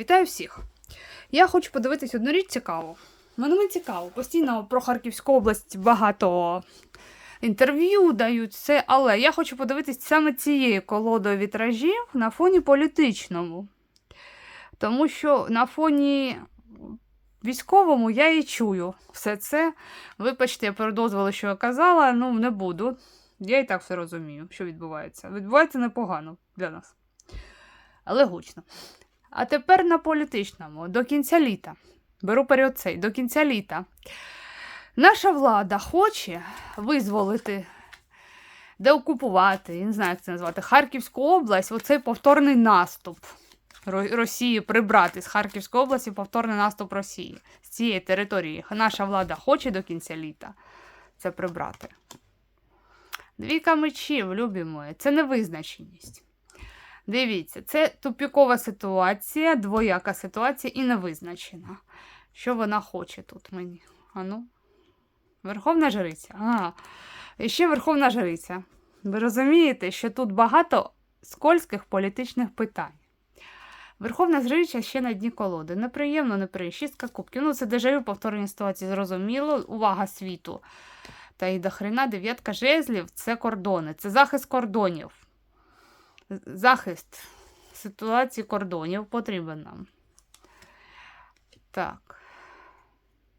Вітаю всіх! Я хочу подивитись одну річ цікаву. Мене мені цікаво. Постійно про Харківську область багато інтерв'ю дають все, але я хочу подивитись саме цією колодою вітражів на фоні політичному. Тому що на фоні військовому я і чую все це. Вибачте, я передозволила, що я казала, ну не буду. Я і так все розумію, що відбувається. Відбувається непогано для нас. Але гучно. А тепер на політичному, до кінця літа. Беру період цей, до кінця літа. Наша влада хоче визволити, деокупувати, я не знаю, як це назвати, Харківську область, оцей повторний наступ Росії прибрати з Харківської області повторний наступ Росії з цієї території. Наша влада хоче до кінця літа це прибрати. Двійка мечів, любі мої, це невизначеність. Дивіться, це тупікова ситуація, двояка ситуація і невизначена. Що вона хоче тут мені? Ану. Верховна жриця. А, і ще Верховна жриця. Ви розумієте, що тут багато скользких політичних питань. Верховна жриця ще на дні колоди. Неприємно, неприємно. Кубків. Ну, це дежавю повторення ситуації, зрозуміло. Увага світу. Та і до хрена дев'ятка жезлів це кордони, це захист кордонів захист ситуації кордонів потрібен нам. Так.